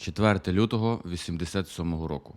4 лютого 87 року.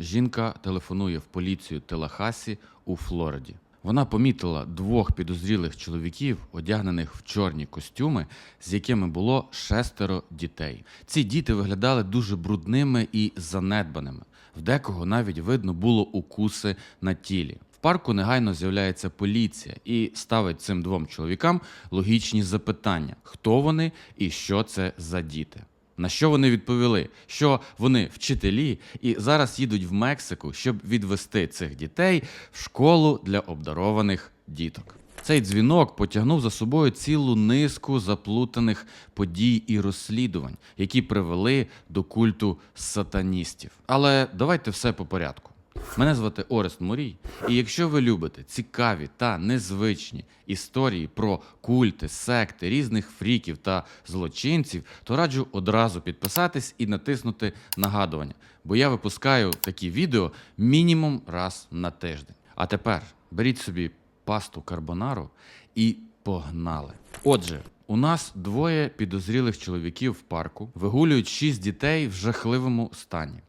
Жінка телефонує в поліцію Телахасі у Флориді. Вона помітила двох підозрілих чоловіків, одягнених в чорні костюми, з якими було шестеро дітей. Ці діти виглядали дуже брудними і занедбаними. В декого навіть видно було укуси на тілі. В парку негайно з'являється поліція і ставить цим двом чоловікам логічні запитання: хто вони і що це за діти. На що вони відповіли? Що вони вчителі і зараз їдуть в Мексику, щоб відвести цих дітей в школу для обдарованих діток. Цей дзвінок потягнув за собою цілу низку заплутаних подій і розслідувань, які привели до культу сатаністів. Але давайте все по порядку. Мене звати Орест Морій, і якщо ви любите цікаві та незвичні історії про культи, секти, різних фріків та злочинців, то раджу одразу підписатись і натиснути нагадування, бо я випускаю такі відео мінімум раз на тиждень. А тепер беріть собі пасту карбонару і погнали. Отже, у нас двоє підозрілих чоловіків в парку вигулюють шість дітей в жахливому стані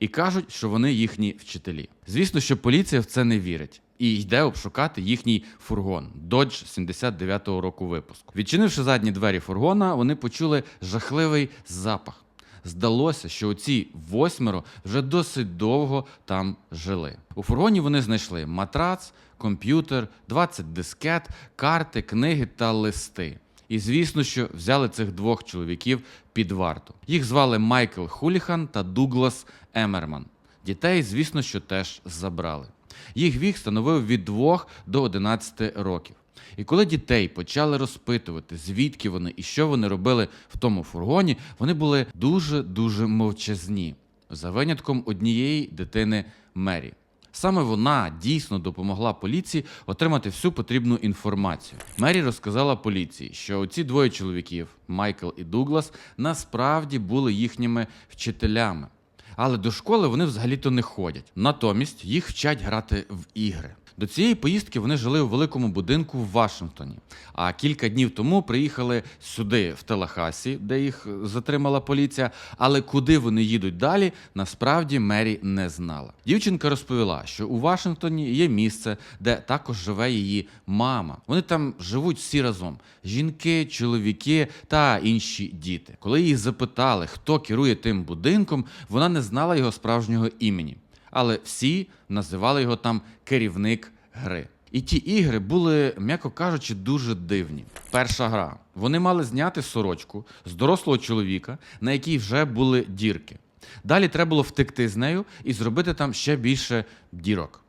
і кажуть, що вони їхні вчителі. Звісно, що поліція в це не вірить. І йде обшукати їхній фургон Dodge 79-го року випуску. Відчинивши задні двері фургона, вони почули жахливий запах. Здалося, що оці восьмеро вже досить довго там жили. У фургоні вони знайшли матрац, комп'ютер, 20 дискет, карти, книги та листи. І звісно, що взяли цих двох чоловіків під варту. Їх звали Майкл Хуліхан та Дуглас Емерман. Дітей, звісно, що теж забрали. Їх вік становив від 2 до 11 років. І коли дітей почали розпитувати, звідки вони і що вони робили в тому фургоні, вони були дуже дуже мовчазні, за винятком однієї дитини Мері. Саме вона дійсно допомогла поліції отримати всю потрібну інформацію. Мері розказала поліції, що ці двоє чоловіків, Майкл і Дуглас, насправді були їхніми вчителями. Але до школи вони взагалі-то не ходять. Натомість їх вчать грати в ігри. До цієї поїздки вони жили у великому будинку в Вашингтоні. А кілька днів тому приїхали сюди, в Телахасі, де їх затримала поліція. Але куди вони їдуть далі, насправді Мері не знала. Дівчинка розповіла, що у Вашингтоні є місце, де також живе її мама. Вони там живуть всі разом: жінки, чоловіки та інші діти. Коли її запитали, хто керує тим будинком, вона не знала його справжнього імені але всі називали його там керівник гри. І ті ігри були, м'яко кажучи, дуже дивні. Перша гра. Вони мали зняти сорочку з дорослого чоловіка, на якій вже були дірки. Далі треба було втекти з нею і зробити там ще більше дірок.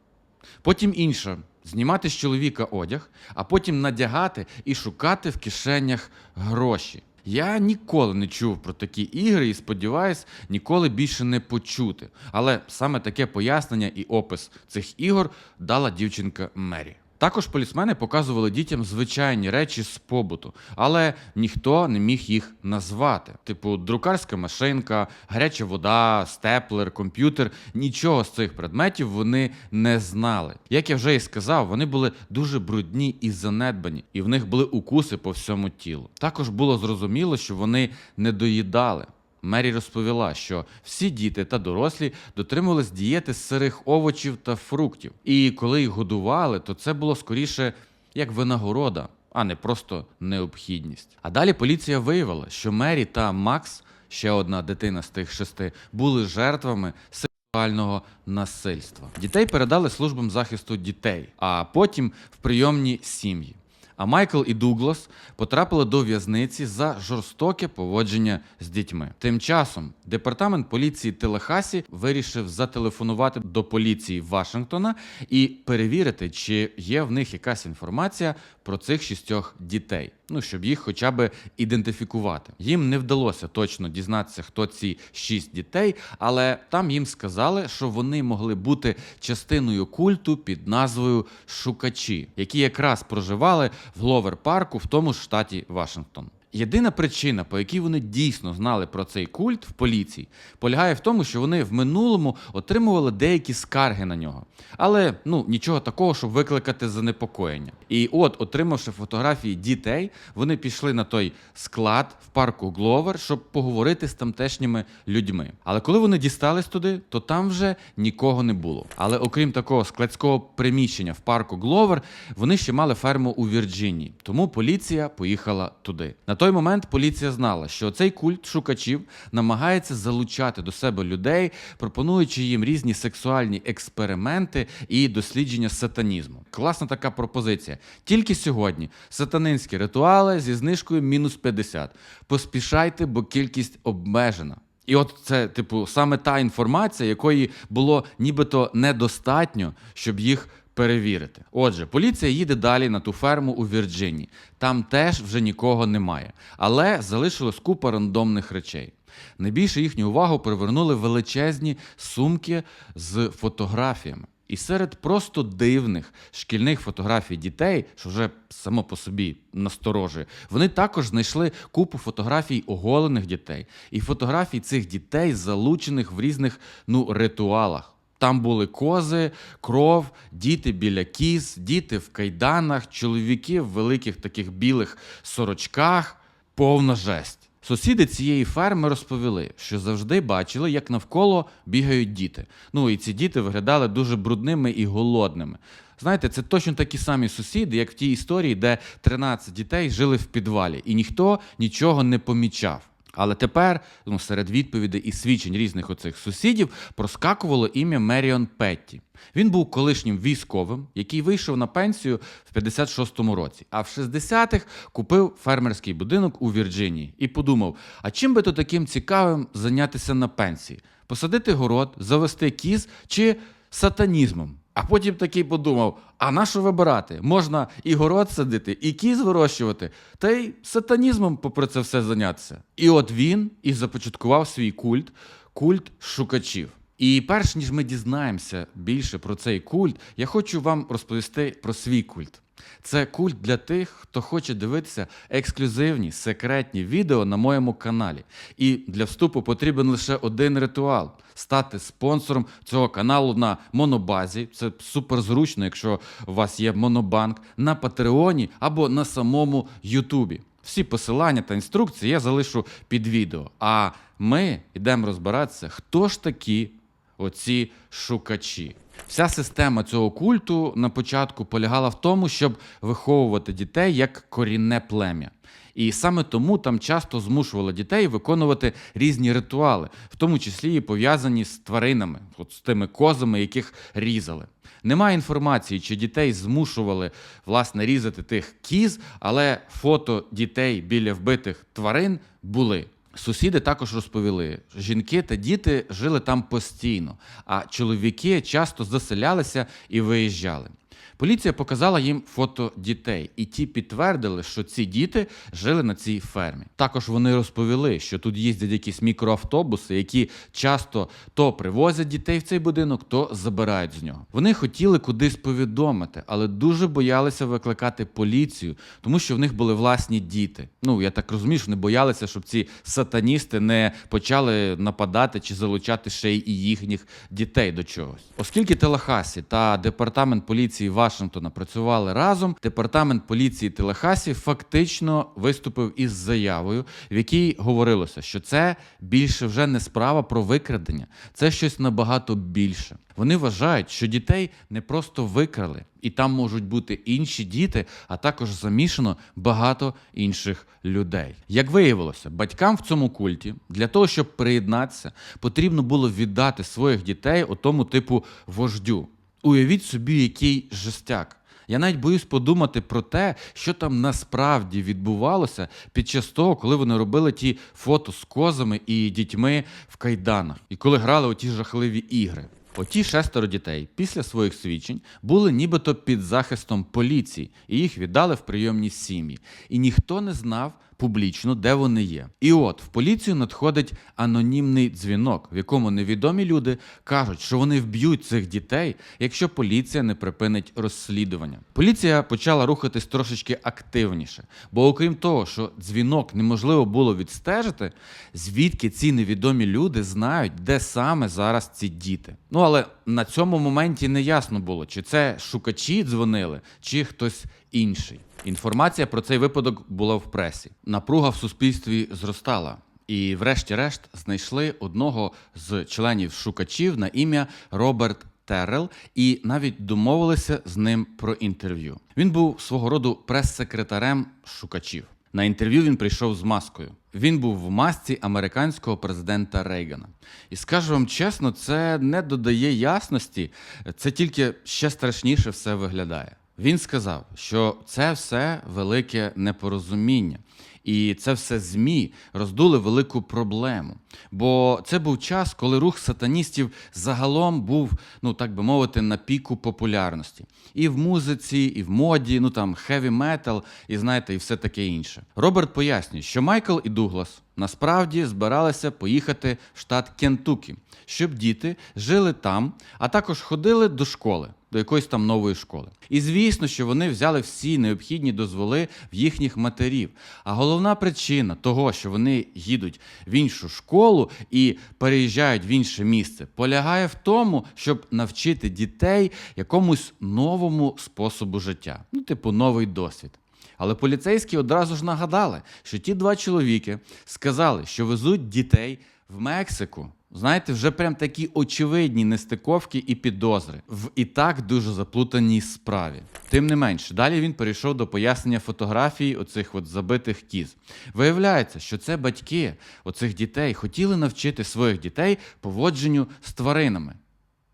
Потім інша знімати з чоловіка одяг, а потім надягати і шукати в кишенях гроші. Я ніколи не чув про такі ігри і сподіваюсь, ніколи більше не почути. Але саме таке пояснення і опис цих ігор дала дівчинка Мері. Також полісмени показували дітям звичайні речі з побуту, але ніхто не міг їх назвати. Типу, друкарська машинка, гаряча вода, степлер, комп'ютер. Нічого з цих предметів вони не знали. Як я вже і сказав, вони були дуже брудні і занедбані, і в них були укуси по всьому тілу. Також було зрозуміло, що вони не доїдали. Мері розповіла, що всі діти та дорослі дотримувались дієти з сирих овочів та фруктів. І коли їх годували, то це було скоріше як винагорода, а не просто необхідність. А далі поліція виявила, що Мері та Макс, ще одна дитина з тих шести, були жертвами сексуального насильства. Дітей передали службам захисту дітей, а потім в прийомні сім'ї. А Майкл і Дуглас потрапили до в'язниці за жорстоке поводження з дітьми. Тим часом департамент поліції Телехасі вирішив зателефонувати до поліції Вашингтона і перевірити, чи є в них якась інформація про цих шістьох дітей. Ну щоб їх хоча б ідентифікувати. Їм не вдалося точно дізнатися, хто ці шість дітей, але там їм сказали, що вони могли бути частиною культу під назвою Шукачі, які якраз проживали в Ловер Парку в тому ж штаті Вашингтон. Єдина причина, по якій вони дійсно знали про цей культ в поліції, полягає в тому, що вони в минулому отримували деякі скарги на нього. Але ну нічого такого, щоб викликати занепокоєння. І от, отримавши фотографії дітей, вони пішли на той склад в парку Гловер, щоб поговорити з тамтешніми людьми. Але коли вони дістались туди, то там вже нікого не було. Але окрім такого складського приміщення в парку Гловер, вони ще мали ферму у Вірджинії. Тому поліція поїхала туди. На той момент поліція знала, що цей культ шукачів намагається залучати до себе людей, пропонуючи їм різні сексуальні експерименти і дослідження сатанізму. Класна така пропозиція. Тільки сьогодні сатанинські ритуали зі знижкою мінус 50. Поспішайте, бо кількість обмежена. І от це, типу, саме та інформація, якої було нібито недостатньо, щоб їх перевірити. Отже, поліція їде далі на ту ферму у Вірджинії. Там теж вже нікого немає, але залишилась купа рандомних речей. Найбільше їхню увагу привернули величезні сумки з фотографіями. І серед просто дивних шкільних фотографій дітей, що вже само по собі насторожує, вони також знайшли купу фотографій оголених дітей і фотографій цих дітей, залучених в різних ну ритуалах. Там були кози, кров, діти біля кіз, діти в кайданах, чоловіки в великих таких білих сорочках, повна жесть. Сусіди цієї ферми розповіли, що завжди бачили, як навколо бігають діти. Ну і ці діти виглядали дуже брудними і голодними. Знаєте, це точно такі самі сусіди, як в тій історії, де 13 дітей жили в підвалі, і ніхто нічого не помічав. Але тепер, ну, серед відповідей і свідчень різних оцих сусідів проскакувало ім'я Меріон Петті. Він був колишнім військовим, який вийшов на пенсію в 56-му році, а в 60-х купив фермерський будинок у Вірджинії і подумав: а чим би то таким цікавим зайнятися на пенсії? Посадити город, завести кіз чи сатанізмом? А потім такий подумав: а на що вибирати? Можна і город садити, і кіз вирощувати, та й сатанізмом попри це все зайнятися. І от він і започаткував свій культ, культ шукачів. І перш ніж ми дізнаємося більше про цей культ, я хочу вам розповісти про свій культ. Це культ для тих, хто хоче дивитися ексклюзивні секретні відео на моєму каналі. І для вступу потрібен лише один ритуал стати спонсором цього каналу на Монобазі. Це супер зручно, якщо у вас є Монобанк, на Патреоні або на самому Ютубі. Всі посилання та інструкції я залишу під відео. А ми йдемо розбиратися, хто ж такі оці шукачі. Вся система цього культу на початку полягала в тому, щоб виховувати дітей як корінне плем'я. І саме тому там часто змушували дітей виконувати різні ритуали, в тому числі і пов'язані з тваринами, от з тими козами, яких різали. Немає інформації, чи дітей змушували власне різати тих кіз, але фото дітей біля вбитих тварин були. Сусіди також розповіли, жінки та діти жили там постійно, а чоловіки часто заселялися і виїжджали. Поліція показала їм фото дітей, і ті підтвердили, що ці діти жили на цій фермі. Також вони розповіли, що тут їздять якісь мікроавтобуси, які часто то привозять дітей в цей будинок, то забирають з нього. Вони хотіли кудись повідомити, але дуже боялися викликати поліцію, тому що в них були власні діти. Ну я так розумію, що не боялися, щоб ці сатаністи не почали нападати чи залучати ще й їхніх дітей до чогось. Оскільки Телахасі та департамент поліції Вашингтона працювали разом, департамент поліції Телехасі фактично виступив із заявою, в якій говорилося, що це більше вже не справа про викрадення, це щось набагато більше. Вони вважають, що дітей не просто викрали, і там можуть бути інші діти, а також замішано багато інших людей. Як виявилося, батькам в цьому культі для того, щоб приєднатися, потрібно було віддати своїх дітей отому типу вождю. Уявіть собі, який жестяк. Я навіть боюсь подумати про те, що там насправді відбувалося під час того, коли вони робили ті фото з козами і дітьми в кайданах, і коли грали оті жахливі ігри. Оті шестеро дітей після своїх свідчень були нібито під захистом поліції, і їх віддали в прийомні сім'ї. І ніхто не знав публічно, де вони є. І от в поліцію надходить анонімний дзвінок, в якому невідомі люди кажуть, що вони вб'ють цих дітей, якщо поліція не припинить розслідування. Поліція почала рухатись трошечки активніше, бо окрім того, що дзвінок неможливо було відстежити, звідки ці невідомі люди знають, де саме зараз ці діти. Ну але на цьому моменті не ясно було, чи це шукачі дзвонили, чи хтось інший. Інформація про цей випадок була в пресі. Напруга в суспільстві зростала. І, врешті-решт, знайшли одного з членів шукачів на ім'я Роберт Террел і навіть домовилися з ним про інтерв'ю. Він був свого роду прес-секретарем шукачів. На інтерв'ю він прийшов з маскою. Він був в масці американського президента Рейгана. І скажу вам чесно, це не додає ясності, це тільки ще страшніше все виглядає. Він сказав, що це все велике непорозуміння. І це все ЗМІ роздули велику проблему. Бо це був час, коли рух сатаністів загалом був, ну так би мовити, на піку популярності. І в музиці, і в моді, ну там хеві метал, і знаєте, і все таке інше. Роберт пояснює, що Майкл і Дуглас насправді збиралися поїхати в штат Кентукі, щоб діти жили там, а також ходили до школи. До якоїсь там нової школи. І звісно, що вони взяли всі необхідні дозволи в їхніх матерів. А головна причина того, що вони їдуть в іншу школу і переїжджають в інше місце, полягає в тому, щоб навчити дітей якомусь новому способу життя, ну, типу, новий досвід. Але поліцейські одразу ж нагадали, що ті два чоловіки сказали, що везуть дітей в Мексику. Знаєте, вже прям такі очевидні нестиковки і підозри в і так дуже заплутаній справі. Тим не менше, далі він перейшов до пояснення фотографій оцих от забитих кіз. Виявляється, що це батьки оцих дітей хотіли навчити своїх дітей поводженню з тваринами.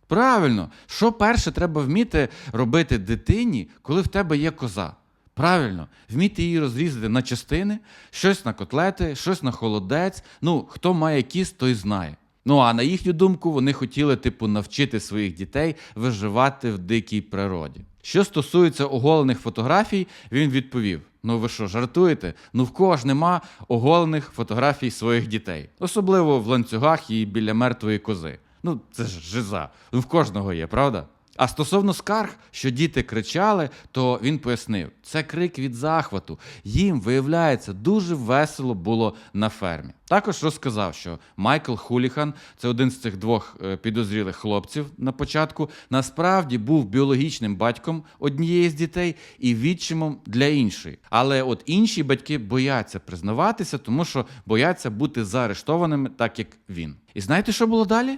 Правильно, що перше треба вміти робити дитині, коли в тебе є коза? Правильно, вміти її розрізати на частини, щось на котлети, щось на холодець. Ну, хто має кіс, той знає. Ну а на їхню думку, вони хотіли, типу, навчити своїх дітей виживати в дикій природі. Що стосується оголених фотографій, він відповів: Ну ви що, жартуєте? Ну в кого ж нема оголених фотографій своїх дітей, особливо в ланцюгах і біля мертвої кози. Ну, це ж жиза. Ну в кожного є, правда? А стосовно скарг, що діти кричали, то він пояснив, це крик від захвату. Їм, виявляється, дуже весело було на фермі. Також розказав, що Майкл Хуліхан, це один з цих двох е, підозрілих хлопців на початку, насправді був біологічним батьком однієї з дітей і відчимом для іншої. Але от інші батьки бояться признаватися, тому що бояться бути заарештованими, так як він. І знаєте, що було далі?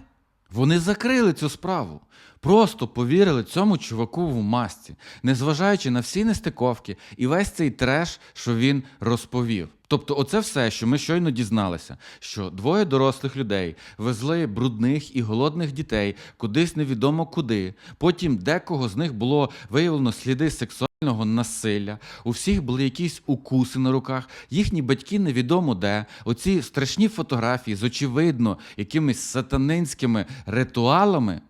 Вони закрили цю справу. Просто повірили цьому чуваку в масці, незважаючи на всі нестиковки і весь цей треш, що він розповів. Тобто, оце все, що ми щойно дізналися, що двоє дорослих людей везли брудних і голодних дітей кудись невідомо куди. Потім декого з них було виявлено сліди сексуального насилля. У всіх були якісь укуси на руках. Їхні батьки невідомо де. Оці страшні фотографії з очевидно якимись сатанинськими ритуалами.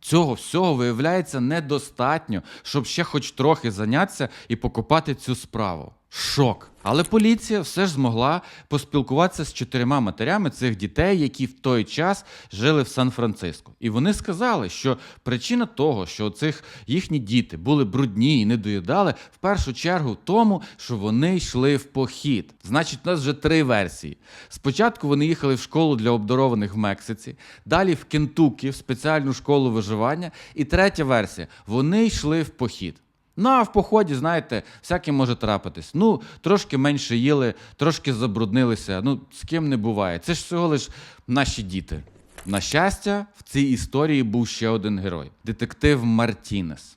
Цього всього виявляється недостатньо, щоб ще хоч трохи зайнятися і покопати цю справу. Шок. Але поліція все ж змогла поспілкуватися з чотирма матерями цих дітей, які в той час жили в Сан-Франциско. І вони сказали, що причина того, що цих їхні діти були брудні і не доїдали, в першу чергу в тому, що вони йшли в похід. Значить, у нас вже три версії. Спочатку вони їхали в школу для обдарованих в Мексиці, далі в Кентукі, в спеціальну школу виживання. І третя версія вони йшли в похід. Ну, а в поході, знаєте, всяке може трапитись. Ну, трошки менше їли, трошки забруднилися. Ну, з ким не буває. Це ж всього лиш наші діти. На щастя, в цій історії був ще один герой детектив Мартінес.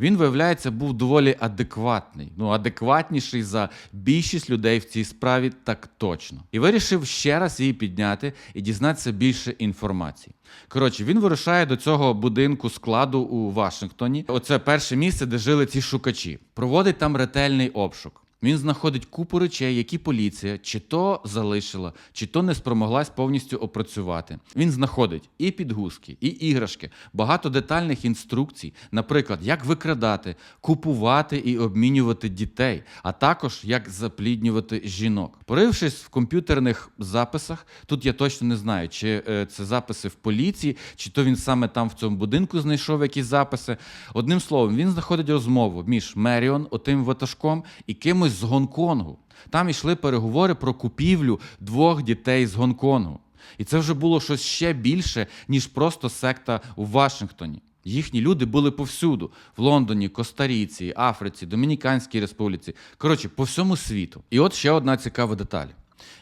Він, виявляється, був доволі адекватний, ну адекватніший за більшість людей в цій справі, так точно. І вирішив ще раз її підняти і дізнатися більше інформації. Коротше, він вирушає до цього будинку складу у Вашингтоні. Оце перше місце, де жили ці шукачі. Проводить там ретельний обшук. Він знаходить купу речей, які поліція чи то залишила, чи то не спромоглась повністю опрацювати. Він знаходить і підгузки, і іграшки, багато детальних інструкцій, наприклад, як викрадати, купувати і обмінювати дітей, а також як запліднювати жінок. Порившись в комп'ютерних записах, тут я точно не знаю, чи е, це записи в поліції, чи то він саме там в цьому будинку знайшов якісь записи. Одним словом, він знаходить розмову між Меріон, отим ватажком, і кимось з Гонконгу. Там йшли переговори про купівлю двох дітей з Гонконгу. І це вже було щось ще більше, ніж просто секта у Вашингтоні. Їхні люди були повсюду: в Лондоні, Коста-Ріці, Африці, Домініканській Республіці. Коротше, по всьому світу. І от ще одна цікава деталь.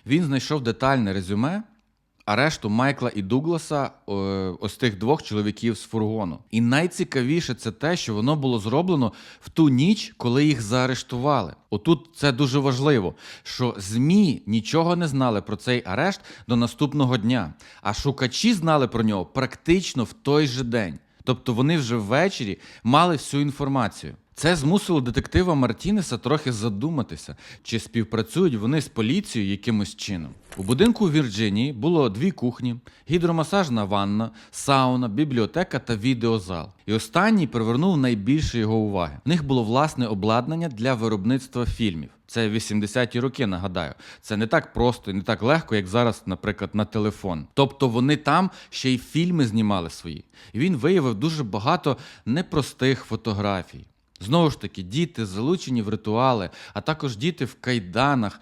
Він знайшов детальне резюме арешту Майкла і Дугласа е, ось тих двох чоловіків з фургону. І найцікавіше це те, що воно було зроблено в ту ніч, коли їх заарештували. Отут це дуже важливо, що ЗМІ нічого не знали про цей арешт до наступного дня, а шукачі знали про нього практично в той же день. Тобто вони вже ввечері мали всю інформацію. Це змусило детектива Мартінеса трохи задуматися, чи співпрацюють вони з поліцією якимось чином. У будинку у Вірджинії було дві кухні, гідромасажна ванна, сауна, бібліотека та відеозал. І останній привернув найбільше його уваги. В них було власне обладнання для виробництва фільмів. Це 80-ті роки, нагадаю. Це не так просто і не так легко, як зараз, наприклад, на телефон. Тобто вони там ще й фільми знімали свої. І він виявив дуже багато непростих фотографій. Знову ж таки, діти залучені в ритуали, а також діти в кайданах,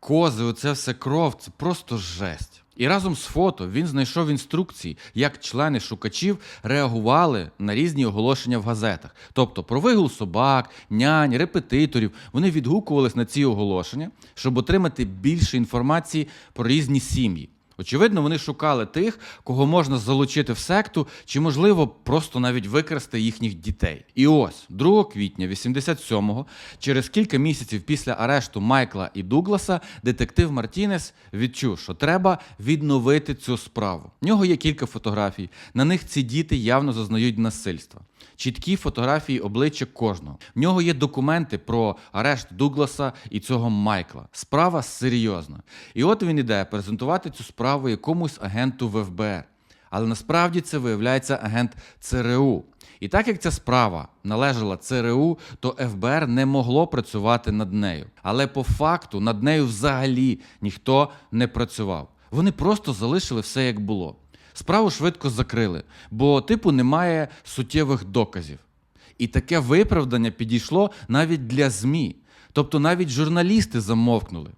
кози, оце все кров, це просто жесть. І разом з фото він знайшов інструкції, як члени шукачів реагували на різні оголошення в газетах. Тобто про вигул собак, нянь, репетиторів. Вони відгукувались на ці оголошення, щоб отримати більше інформації про різні сім'ї. Очевидно, вони шукали тих, кого можна залучити в секту, чи, можливо, просто навіть викрасти їхніх дітей. І ось 2 квітня 87-го, через кілька місяців після арешту Майкла і Дугласа, детектив Мартінес відчув, що треба відновити цю справу. В нього є кілька фотографій. На них ці діти явно зазнають насильства. Чіткі фотографії обличчя кожного. В нього є документи про арешт Дугласа і цього Майкла. Справа серйозна. І от він іде презентувати цю справу якомусь агенту в ФБР. Але насправді це виявляється агент ЦРУ. І так як ця справа належала ЦРУ, то ФБР не могло працювати над нею. Але по факту над нею взагалі ніхто не працював. Вони просто залишили все як було. Справу швидко закрили, бо типу немає суттєвих доказів. І таке виправдання підійшло навіть для ЗМІ. Тобто навіть журналісти замовкнули.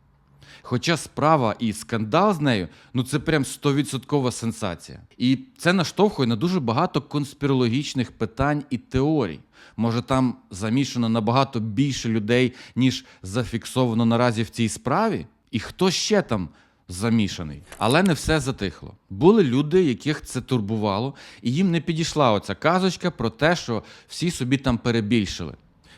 Хоча справа і скандал з нею, ну це прям 100% сенсація. І це наштовхує на дуже багато конспірологічних питань і теорій. Може, там замішано набагато більше людей, ніж зафіксовано наразі в цій справі? І хто ще там замішаний? Але не все затихло. Були люди, яких це турбувало, і їм не підійшла оця казочка про те, що всі собі там перебільшили.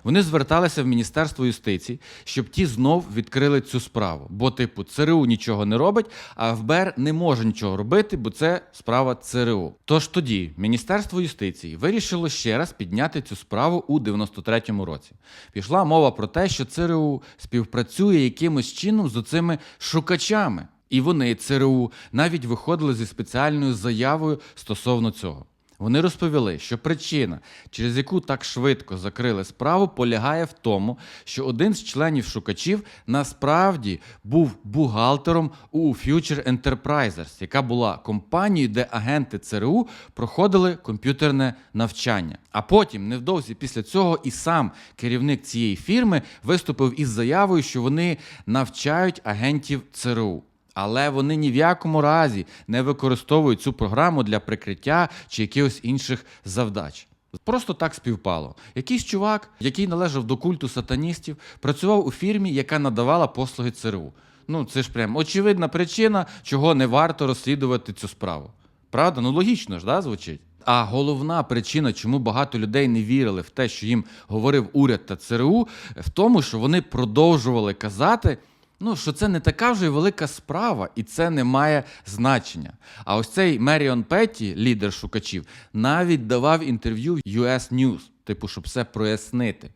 Вони зверталися в Міністерство юстиції, щоб ті знов відкрили цю справу. Бо, типу, ЦРУ нічого не робить, а ФБР не може нічого робити, бо це справа ЦРУ. Тож тоді Міністерство юстиції вирішило ще раз підняти цю справу у 93-му році. Пішла мова про те, що ЦРУ співпрацює якимось чином з оцими шукачами. І вони, ЦРУ, навіть виходили зі спеціальною заявою стосовно цього. Вони розповіли, що причина, через яку так швидко закрили справу, полягає в тому, що один з членів шукачів насправді був бухгалтером у Future Enterprises, яка була компанією, де агенти ЦРУ проходили комп'ютерне навчання. А потім, невдовзі після цього, і сам керівник цієї фірми виступив із заявою, що вони навчають агентів ЦРУ. Але вони ні в якому разі не використовують цю програму для прикриття чи якихось інших завдач. Просто так співпало. Якийсь чувак, який належав до культу сатаністів, працював у фірмі, яка надавала послуги ЦРУ. Ну, це ж прям очевидна причина, чого не варто розслідувати цю справу. Правда? Ну логічно ж, да, звучить? А головна причина, чому багато людей не вірили в те, що їм говорив уряд та ЦРУ, в тому, що вони продовжували казати. Ну, що це не така вже велика справа, і це не має значення. А ось цей Меріон Петті, лідер шукачів, навіть давав інтерв'ю в US News, типу, щоб все прояснити.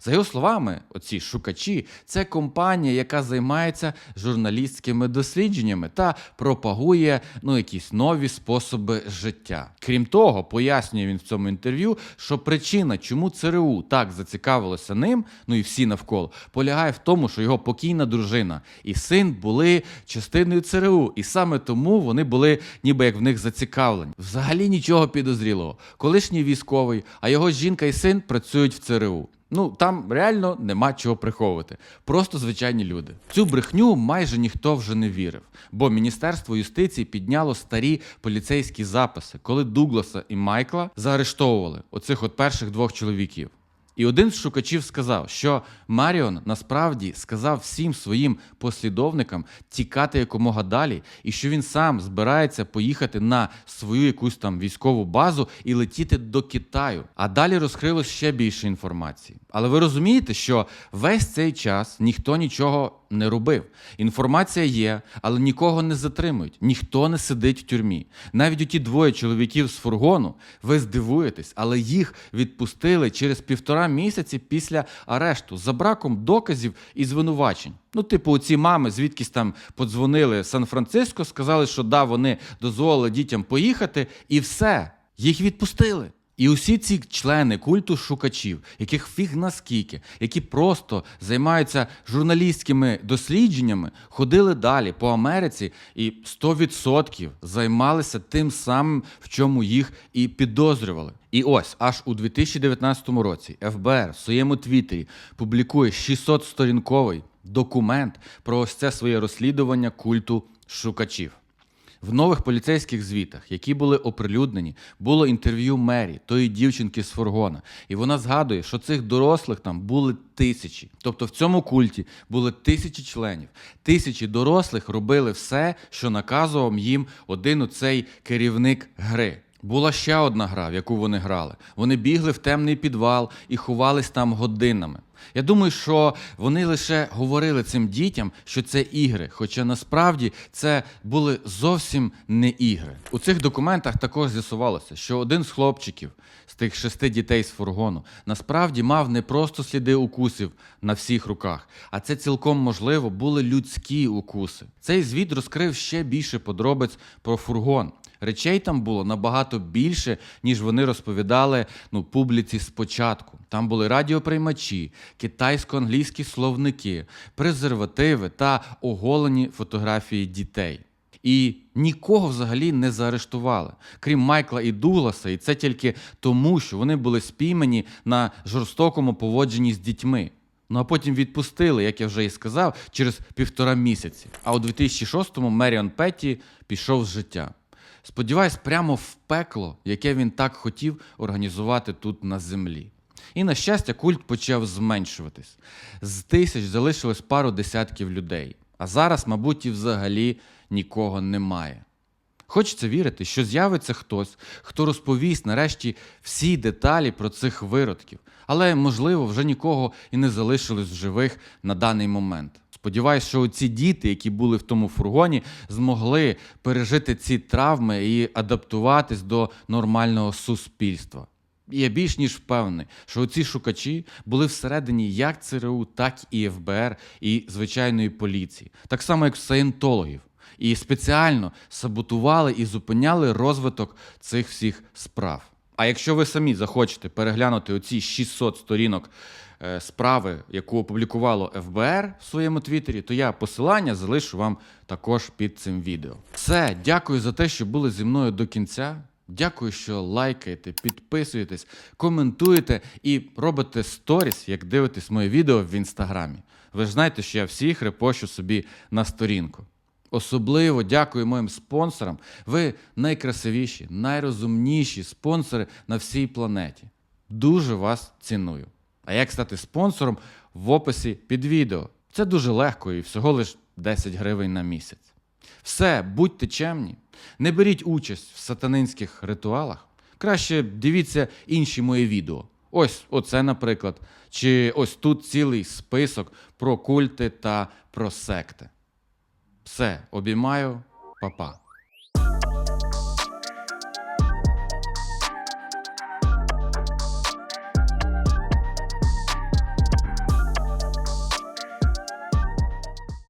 За його словами, оці шукачі це компанія, яка займається журналістськими дослідженнями та пропагує ну, якісь нові способи життя. Крім того, пояснює він в цьому інтерв'ю, що причина, чому ЦРУ так зацікавилося ним, ну і всі навколо, полягає в тому, що його покійна дружина і син були частиною ЦРУ, і саме тому вони були ніби як в них зацікавлені. Взагалі нічого підозрілого. Колишній військовий, а його жінка і син працюють в ЦРУ. Ну там реально нема чого приховувати. Просто звичайні люди. Цю брехню майже ніхто вже не вірив, бо Міністерство юстиції підняло старі поліцейські записи, коли Дугласа і Майкла заарештовували оцих от перших двох чоловіків. І один з шукачів сказав, що Маріон насправді сказав всім своїм послідовникам тікати якомога далі, і що він сам збирається поїхати на свою якусь там військову базу і летіти до Китаю. А далі розкрилось ще більше інформації. Але ви розумієте, що весь цей час ніхто нічого не робив. Інформація є, але нікого не затримують, ніхто не сидить в тюрмі. Навіть у ті двоє чоловіків з фургону, ви здивуєтесь, але їх відпустили через півтора місяці після арешту за браком доказів і звинувачень. Ну, типу, ці мами звідкись там подзвонили Сан-Франциско, сказали, що да, вони дозволили дітям поїхати, і все, їх відпустили. І усі ці члени культу шукачів, яких фіг наскільки, які просто займаються журналістськими дослідженнями, ходили далі по Америці і 100% займалися тим самим, в чому їх і підозрювали. І ось аж у 2019 році ФБР в своєму твіттері публікує 600-сторінковий документ про ось це своє розслідування культу шукачів. В нових поліцейських звітах, які були оприлюднені, було інтерв'ю Мері, тої дівчинки з фургона. І вона згадує, що цих дорослих там були тисячі. Тобто в цьому культі були тисячі членів. Тисячі дорослих робили все, що наказував їм один оцей керівник гри. Була ще одна гра, в яку вони грали. Вони бігли в темний підвал і ховались там годинами. Я думаю, що вони лише говорили цим дітям, що це ігри, хоча насправді це були зовсім не ігри. У цих документах також з'ясувалося, що один з хлопчиків з тих шести дітей з фургону насправді мав не просто сліди укусів на всіх руках, а це цілком можливо були людські укуси. Цей звіт розкрив ще більше подробиць про фургон. Речей там було набагато більше, ніж вони розповідали ну, публіці спочатку. Там були радіоприймачі, китайсько-англійські словники, презервативи та оголені фотографії дітей. І нікого взагалі не заарештували, крім Майкла і Дугласа, і це тільки тому, що вони були спіймані на жорстокому поводженні з дітьми. Ну а потім відпустили, як я вже і сказав, через півтора місяці. А у 2006-му Меріон Петті пішов з життя. Сподіваюсь, прямо в пекло, яке він так хотів організувати тут на землі. І на щастя, культ почав зменшуватись. З тисяч залишилось пару десятків людей. А зараз, мабуть, і взагалі нікого немає. Хочеться вірити, що з'явиться хтось, хто розповість нарешті всі деталі про цих виродків, але можливо вже нікого і не залишилось живих на даний момент. Сподіваюсь, що ці діти, які були в тому фургоні, змогли пережити ці травми і адаптуватись до нормального суспільства. І я більш ніж впевнений, що ці шукачі були всередині як ЦРУ, так і ФБР, і звичайної поліції, так само як саєнтологів. І спеціально саботували і зупиняли розвиток цих всіх справ. А якщо ви самі захочете переглянути оці 600 сторінок справи, яку опублікувало ФБР в своєму твіттері, то я посилання залишу вам також під цим відео. Все, дякую за те, що були зі мною до кінця. Дякую, що лайкаєте, підписуєтесь, коментуєте і робите сторіс, як дивитесь моє відео в інстаграмі. Ви ж знаєте, що я всіх репощу собі на сторінку. Особливо дякую моїм спонсорам. Ви найкрасивіші, найрозумніші спонсори на всій планеті. Дуже вас ціную. А як стати спонсором в описі під відео? Це дуже легко і всього лиш 10 гривень на місяць. Все, будьте чемні, не беріть участь в сатанинських ритуалах. Краще дивіться інші мої відео. Ось оце, наприклад. Чи ось тут цілий список про культи та про секти. Все, обіймаю, па-па.